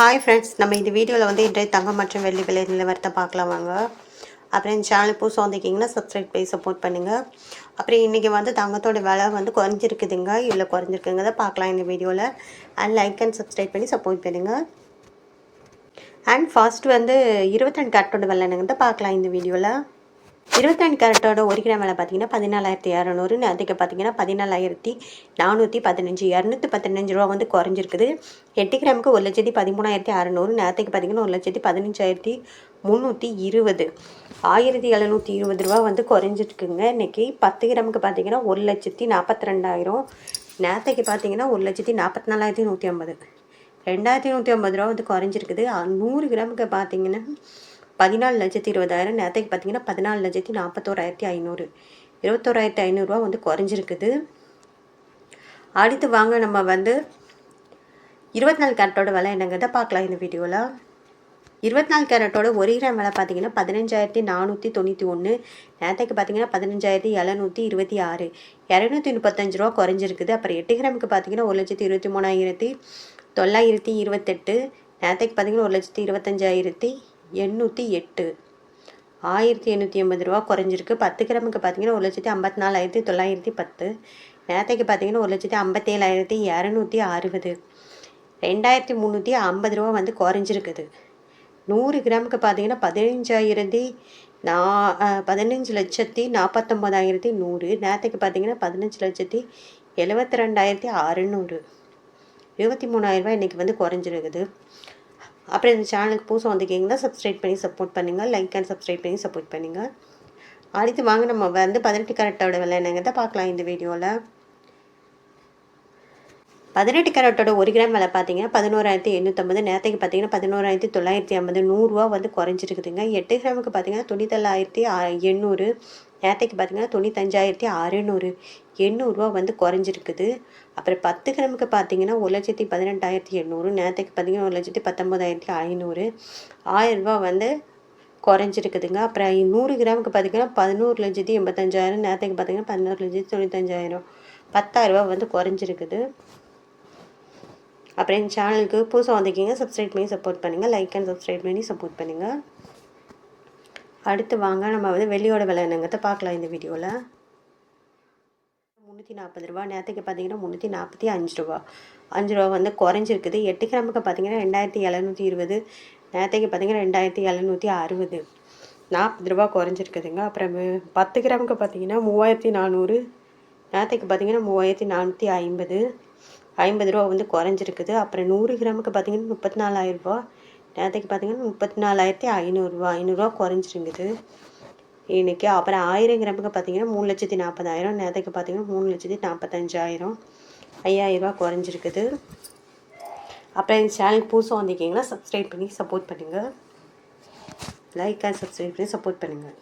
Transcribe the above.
Hi friends நம்ம இந்த வீடியோவில் வந்து இன்றைய தங்கம் மற்றும் வெள்ளி விலை நிலவரத்தை பார்க்கலாம் வாங்க. அப்புறம் இந்த சேனல் புதுசாக வந்திருக்கீங்கன்னா சப்ஸ்கிரைப் பண்ணி சப்போர்ட் பண்ணுங்கள் அப்புறம் இன்றைக்கி வந்து தங்கத்தோட விலை வந்து குறைஞ்சிருக்குதுங்க? இல்லை குறைஞ்சிருக்குங்கிறத பார்க்கலாம் இந்த வீடியோவில் அண்ட் லைக் அண்ட் சப்ஸ்கிரைப் பண்ணி சப்போர்ட் பண்ணுங்கள் அண்ட் ஃபர்ஸ்ட் வந்து இருபத்தெண்டு கேரட்டோட விலை என்னங்கிறத பார்க்கலாம் இந்த வீடியோவில் இருபத்தெண்டு கேரட்டோட ஒரு கிராம் விலை பார்த்தீங்கன்னா பதினாலாயிரத்தி இரநூறு அதுக்கு பார்த்தீங்கன்னா பதினாலாயிரத்தி நானூற்றி பதினஞ்சு இரநூத்தி பதினஞ்சு ரூபா வந்து குறைஞ்சிருக்குது. எட்டு கிராமுக்கு ஒரு லட்சத்தி பதிமூணாயிரத்தி அறநூறு நேரத்துக்கு பார்த்தீங்கன்னா ஒரு லட்சத்தி பதினஞ்சாயிரத்தி முந்நூற்றி இருபது. ஆயிரத்தி எழுநூற்றி இருபது ரூபா வந்து குறைஞ்சிருக்குங்க. இன்றைக்கி பத்து கிராமுக்கு பார்த்தீங்கன்னா ஒரு லட்சத்தி நாற்பத்தி ரெண்டாயிரம் நேரத்துக்கு பார்த்தீங்கன்னா ஒரு லட்சத்தி நாற்பத்தி நாலாயிரத்தி நூற்றி ஐம்பது. ரெண்டாயிரத்தி நூற்றி ஐம்பது ரூபா வந்து குறைஞ்சிருக்குது. நூறு கிராமுக்கு பார்த்தீங்கன்னா பதினாலு லட்சத்தி இருபதாயிரம் நேரத்துக்கு பார்த்தீங்கன்னா பதினாலு லட்சத்தி நாற்பத்தோராயிரத்தி ஐநூறு. இருபத்தோராயிரத்தி ஐநூறுரூவா வந்து குறைஞ்சிருக்குது. அடுத்து வாங்க நம்ம வந்து இருபத்தி நாலு கேரட்டோட விலை என்னங்கிறத பார்க்கலாம் இந்த வீடியோவில் இருபத்தி நாலு கேரட்டோட ஒரு கிராம் விலை பார்த்தீங்கன்னா பதினஞ்சாயிரத்தி நானூற்றி தொண்ணூற்றி ஒன்று நேரத்துக்கு பார்த்தீங்கன்னா பதினஞ்சாயிரத்தி எழுநூற்றி இருபத்தி ஆறு. இரநூத்தி முப்பத்தஞ்சு ரூபா குறைஞ்சிருக்குது. அப்புறம் எட்டு கிராமுக்கு பார்த்தீங்கன்னா ஒரு லட்சத்தி இருபத்தி மூணாயிரத்தி தொள்ளாயிரத்தி இருபத்தெட்டு. நேரத்துக்கு பார்த்தீங்கன்னா ஒரு லட்சத்தி இருபத்தஞ்சாயிரத்தி எண்ணூற்றி எட்டு. ஆயிரத்தி எண்ணூற்றி எண்பது ரூபா குறைஞ்சிருக்கு. பத்து கிராமுக்கு பார்த்தீங்கன்னா ஒரு லட்சத்தி ஐம்பத்தி நாலாயிரத்தி தொள்ளாயிரத்தி பத்து. நேரத்துக்கு பார்த்தீங்கன்னா ஒரு லட்சத்தி ஐம்பத்தேழாயிரத்தி இரநூத்தி அறுபது. ரெண்டாயிரத்தி முந்நூற்றி ஐம்பது ரூபா வந்து குறைஞ்சிருக்குது. நூறு கிராமுக்கு பார்த்தீங்கன்னா பதினஞ்சாயிரத்தி நா பதினஞ்சு லட்சத்தி நாற்பத்தொம்போதாயிரத்தி நூறு. நேரத்துக்கு பார்த்தீங்கன்னா பதினஞ்சு லட்சத்தி எழுபத்தி ரெண்டாயிரத்தி அறநூறு. இருபத்தி மூணாயிரரூபா இன்றைக்கி வந்து குறைஞ்சிருக்குது. அப்புறம் இந்த சேனலுக்கு புதுசாக வந்திருக்கீங்கன்னா சப்ஸ்கிரைப் பண்ணி சப்போர்ட் பண்ணுங்கள் லைக் அண்ட் சப்ஸ்கிரைப் பண்ணி சப்போர்ட் பண்ணுங்கள் அடுத்து வாங்க நம்ம வந்து பதினெட்டு கரெக்டோட விலை என்னங்கிறத பார்க்கலாம் இந்த வீடியோவில் பதினெட்டு கேரட்டோட ஒரு கிராம் விலை பார்த்தீங்கன்னா பதினோராயிரத்தி எண்ணூற்றம்பது நேரத்துக்கு பார்த்தீங்கன்னா பதினோராயிரத்தி தொள்ளாயிரத்தி ஐம்பது. நூறுரூவா வந்து குறைஞ்சிருக்குதுங்க. எட்டு கிராமுக்கு பார்த்தீங்கன்னா தொண்ணூத்தேழாயிரத்தி எண்ணூறு. நேரத்துக்கு பார்த்தீங்கன்னா தொண்ணூத்தஞ்சாயிரத்தி அறுநூறு. எண்ணூறுரூவா வந்து குறைஞ்சிருக்குது. அப்புறம் பத்து கிராமுக்கு பார்த்தீங்கன்னா ஒரு லட்சத்தி பதினெட்டாயிரத்தி எண்ணூறு. நேரத்துக்கு பார்த்தீங்கன்னா ஒரு லட்சத்தி பத்தொம்போதாயிரத்தி ஐநூறு. ஆயிரரூபா வந்து குறைஞ்சிருக்குதுங்க. அப்புறம் நூறு கிராமுக்கு பார்த்தீங்கன்னா பதினோரு லட்சத்தி எண்பத்தஞ்சாயிரம். நேரத்துக்கு பார்த்தீங்கன்னா பதினோரு லட்சத்தி தொண்ணூத்தஞ்சாயிரம். பத்தாயிரரூபா வந்து குறைஞ்சிருக்குது. அப்புறம் என் சேனலுக்கு புதுசாக வந்திருக்கீங்க சப்ஸ்கிரைப் பண்ணி சப்போர்ட் பண்ணுங்கள் லைக் அண்ட் சப்ஸ்கிரைப் பண்ணி சப்போர்ட் பண்ணுங்கள் அடுத்து வாங்க நம்ம வந்து வெள்ளியோட விலை என்னங்கிறத பார்க்கலாம் இந்த வீடியோவில் முந்நூற்றி நாற்பது ரூபா. நேரத்துக்கு பார்த்தீங்கன்னா முந்நூற்றி நாற்பத்தி அஞ்சு ரூபா. அஞ்சு ரூபா வந்து குறைஞ்சிருக்குது. எட்டு கிராமுக்கு பார்த்தீங்கன்னா ரெண்டாயிரத்தி எழுநூற்றி இருபது. நேரத்துக்கு பார்த்தீங்கன்னா ரெண்டாயிரத்தி எழுநூற்றி அறுபது. நாற்பது ரூபா குறைஞ்சிருக்குதுங்க. அப்புறம் பத்து கிராமுக்கு பார்த்தீங்கன்னா மூவாயிரத்தி நானூறு. நேரத்துக்கு பார்த்தீங்கன்னா மூவாயிரத்தி நானூற்றி ஐம்பது. ஐம்பது ரூபா வந்து குறைஞ்சிருக்குது. அப்புறம் நூறு கிராமுக்கு பார்த்தீங்கன்னா முப்பத்தி நாலாயிரம் ரூபா நேரத்துக்கு பார்த்தீங்கன்னா முப்பத்தி நாலாயிரத்தி ஐநூறுரூவா. ஐநூறுரூவா குறைஞ்சிருக்குது. இன்றைக்கி அப்புறம் ஆயிரம் கிராமுக்கு பார்த்தீங்கன்னா மூணு லட்சத்தி நாற்பதாயிரம். நேரத்துக்கு பார்த்தீங்கன்னா மூணு லட்சத்தி நாற்பத்தஞ்சாயிரம். ஐயாயிரரூபா குறைஞ்சிருக்குது. அப்புறம் இந்த சேனலுக்கு புதுசாக வந்திருக்கீங்கன்னா சப்ஸ்கிரைப் பண்ணி சப்போர்ட் பண்ணுங்கள் லைக் அண்ட் சப்ஸ்கிரைப் பண்ணி சப்போர்ட் பண்ணுங்கள்